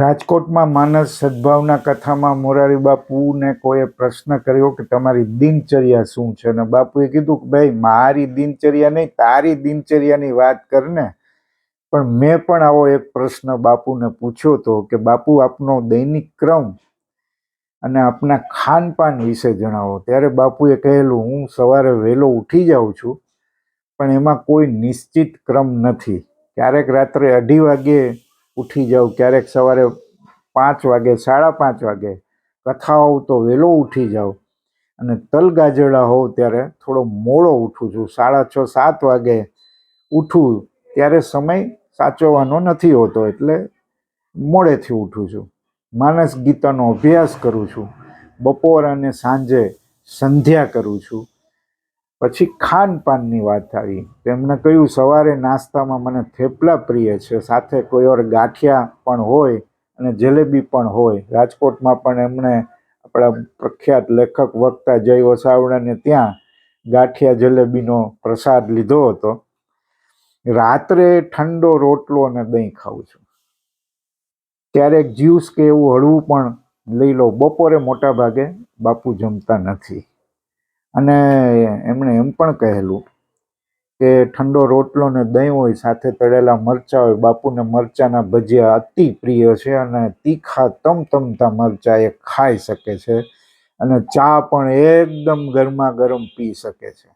રાજકોટમાં માનસ સદભાવના કથામાં મોરારી બાપુને કોઈએ પ્રશ્ન કર્યો કે તમારી દિનચર્યા શું છે? અને બાપુએ કીધું કે ભાઈ, મારી દિનચર્યા નહીં, તારી દિનચર્યાની વાત કરને. પણ મેં પણ આવો એક પ્રશ્ન બાપુને પૂછ્યો હતો કે બાપુ, આપનો દૈનિક ક્રમ અને આપના ખાનપાન વિશે જણાવો. ત્યારે બાપુએ કહેલું, હું સવારે વહેલો ઉઠી જાઉં છું, પણ એમાં કોઈ નિશ્ચિત ક્રમ નથી. ક્યારેક રાત્રે અઢી વાગે ઉઠી જાઉં ક્યારેક સવારે પાંચ વાગે, સાડા પાંચ વાગે કથા હોવ તો વહેલો ઉઠી જાઉં. અને તલગાજરડા હોઉં ત્યારે થોડો મોડો ઉઠું છું. સાડા છ, સાત વાગે ઉઠું ત્યારે સમય સાચવવાનો નથી હોતો, એટલે મોડેથી ઉઠું છું. માનસ ગીતાનો અભ્યાસ કરું છું. બપોર અને સાંજે સંધ્યા કરું છું. પછી ખાનપાનની વાત આવી. તેમણે કહ્યું, સવારે નાસ્તામાં મને થેપલા પ્રિય છે. સાથે કોઈ વાર ગાંઠિયા પણ હોય અને જલેબી પણ હોય. રાજકોટમાં પણ એમણે આપણા પ્રખ્યાત લેખક વક્તા જય વસાવડાને ત્યાં ગાંઠિયા જલેબીનો પ્રસાદ લીધો હતો. રાત્રે ઠંડો રોટલો અને દહીં ખાઉં છું. ક્યારેક જ્યુસ કે એવું હળવું પણ લઈ લો. બપોરે મોટા ભાગે બાપુ જમતા નથી. અને એમણે એમ પણ કહેલું કે ઠંડો રોટલો ને દહીં હોય, સાથે તળેલા મરચાં હોય, બાપુને મરચાંના ભજીયા અતિ પ્રિય છે અને તીખા તમતમતા મરચાં એ ખાઈ શકે છે અને ચા પણ એકદમ ગરમા ગરમ પી શકે છે.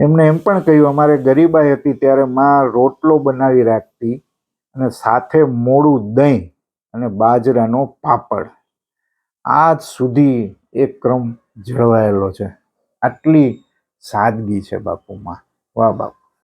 એમણે એમ પણ કહ્યું, અમારે ગરીબાઈ હતી ત્યારે માં રોટલો બનાવી રાખતી અને સાથે મોડું દહીં અને બાજરાનો પાપડ. આજ સુધી એ ક્રમ જળવાયેલો છે. આટલી સાદગી છે બાપુમાં. વાહ બાપુ.